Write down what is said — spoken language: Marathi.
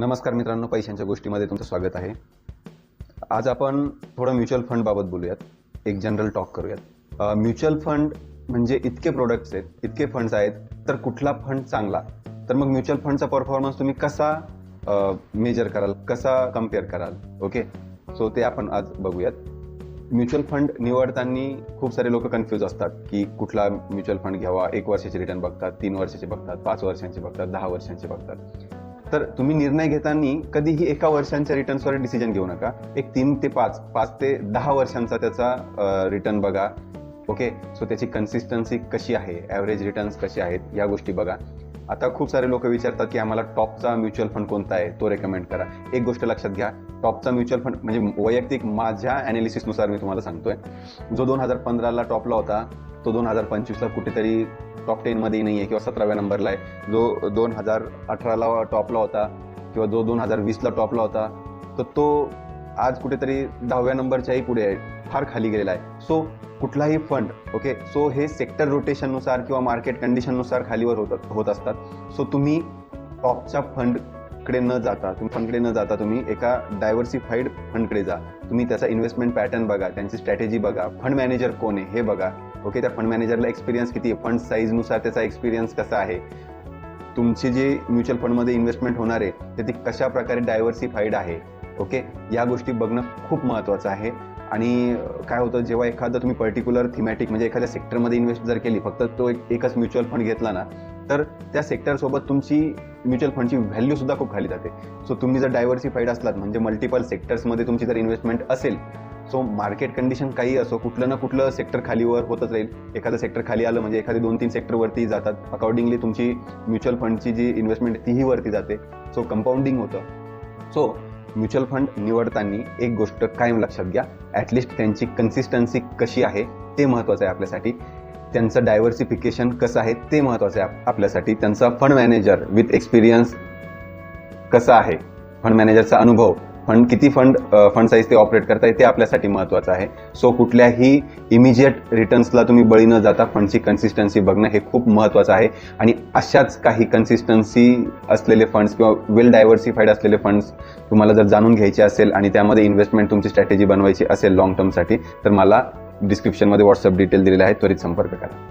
नमस्कार मित्रांनो पैशांच्या गोष्टीमध्ये तुमचं स्वागत आहे. आज आपण थोडं म्युच्युअल फंडबाबत बोलूयात. एक जनरल टॉक करूयात. म्युच्युअल फंड म्हणजे इतके प्रोडक्ट्स आहेत इतके फंड्स आहेत तर कुठला फंड चांगला? तर मग म्युच्युअल फंडचा परफॉर्मन्स तुम्ही कसा मेजर कराल कसा कंपेअर कराल? ओके सो ते आपण आज बघूयात. म्युच्युअल फंड निवडताना खूप सारे लोक कन्फ्यूज असतात की कुठला म्युच्युअल फंड घ्यावा एक वर्षाचे रिटर्न बघतात तीन वर्षाचे बघतात पाच वर्षांचे बघतात दहा वर्षांचे बघतात. तर तुम्ही निर्णय घेताना कधीही एका वर्षांच्या रिटर्न्सवर डिसिजन घेऊ नका. एक तीन ते पाच पाच ते दहा वर्षांचा त्याचा रिटर्न बघा. ओके सो त्याची कन्सिस्टन्सी कशी आहे? ॲव्हरेज रिटर्न्स कसे आहेत? या गोष्टी बघा. आता खूप सारे लोक विचारतात की आम्हाला टॉपचा म्युच्युअल फंड कोणता आहे? तो रेकमेंड करा. एक गोष्ट लक्षात घ्या. टॉपचा म्युच्युअल फंड म्हणजे वैयक्तिक माझ्या ॲनालिसिसनुसार मी तुम्हाला सांगतोय. जो दोन हजार पंधराला टॉपला होता तो दोन हजार पंचवीसला कुठेतरी टॉप टेनमध्ये नाही आहे किंवा सतराव्या नंबरला आहे. जो दोन हजार अठराला टॉपला होता किंवा जो दोन हजार वीसला टॉपला होता तर तो आज कुठेतरी दहाव्या नंबरच्याही पुढे आहे फार खाली गेलेला आहे. सो कुठलाही फंड ओके सो हे सेक्टर रोटेशननुसार किंवा मार्केट कंडिशननुसार खालीवर होत होत असतात. सो तुम्ही टॉपच्या फंडकडे न जाता तुम्ही फंडकडे न जाता तुम्ही एका डायव्हर्सिफाईड फंडकडे जा. तुम्ही त्याचा इन्व्हेस्टमेंट पॅटर्न बघा त्यांची स्ट्रॅटेजी बघा. फंड मॅनेजर कोण आहे हे बघा. ओके त्या फंड मॅनेजरला एक्सपिरियन्स किती आहे? फंड साईजनुसार त्याचा एक्सपिरियन्स कसा आहे? तुमची जे म्युच्युअल फंडमध्ये इन्व्हेस्टमेंट होणार आहे तर ती कशा प्रकारे डायव्हर्सिफाईड आहे? ओके या गोष्टी बघणं खूप महत्त्वाचं आहे. आणि काय होतं जेव्हा एखादं तुम्ही पर्टिक्युलर थिमॅटिक म्हणजे एखाद्या सेक्टरमध्ये इन्व्हेस्ट जर केली फक्त तो एक एकच म्युच्युअल फंड घेतला ना तर त्या सेक्टरसोबत तुमची म्युच्युअल फंडची व्हॅल्यू सुद्धा खूप खाली जाते. सो तुम्ही जर डायव्हर्सिफाईड असलात म्हणजे मल्टिपल सेक्टर्समध्ये तुमची जर इन्व्हेस्टमेंट असेल सो मार्केट कंडिशन काही असो कुठलं ना कुठलं सेक्टर खालीवर होतच राहील. एखादं सेक्टर खाली आलं म्हणजे एखादी दोन तीन सेक्टरवरती जातात. अकॉर्डिंगली तुमची म्युच्युअल फंडची जी इन्व्हेस्टमेंट तीही वरती जाते. सो कंपाऊंडिंग होतं. सो म्युच्युअल फंड निवडताना एक गोष्ट कायम लक्षात घ्या. ॲटलिस्ट त्यांची कन्सिस्टन्सी कशी आहे ते महत्त्वाचं आहे आपल्यासाठी. त्यांचं डायव्हर्सिफिकेशन कसं आहे ते महत्त्वाचं आहे आपल्यासाठी. त्यांचा फंड मॅनेजर विथ एक्सपिरियन्स कसा आहे फंड मॅनेजरचा अनुभव फंड किती फंड फंड साईज ते ऑपरेट करताय ते आपल्यासाठी महत्त्वाचं आहे. सो कुठल्याही इमिजिएट रिटर्न्सला तुम्ही बळी न जाता फंडची कन्सिस्टन्सी बघणं हे खूप महत्त्वाचं आहे. आणि अशाच काही कन्सिस्टन्सी असलेले फंड्स किंवा वेल डायव्हर्सिफाईड असलेले फंड्स तुम्हाला जर जाणून घ्यायचे असेल आणि त्यामध्ये इन्व्हेस्टमेंट तुमची स्ट्रॅटेजी बनवायची असेल लॉंग टर्मसाठी तर मला डिस्क्रिप्शनमध्ये व्हॉट्सअप डिटेल दिलेले आहे त्वरित संपर्क करा.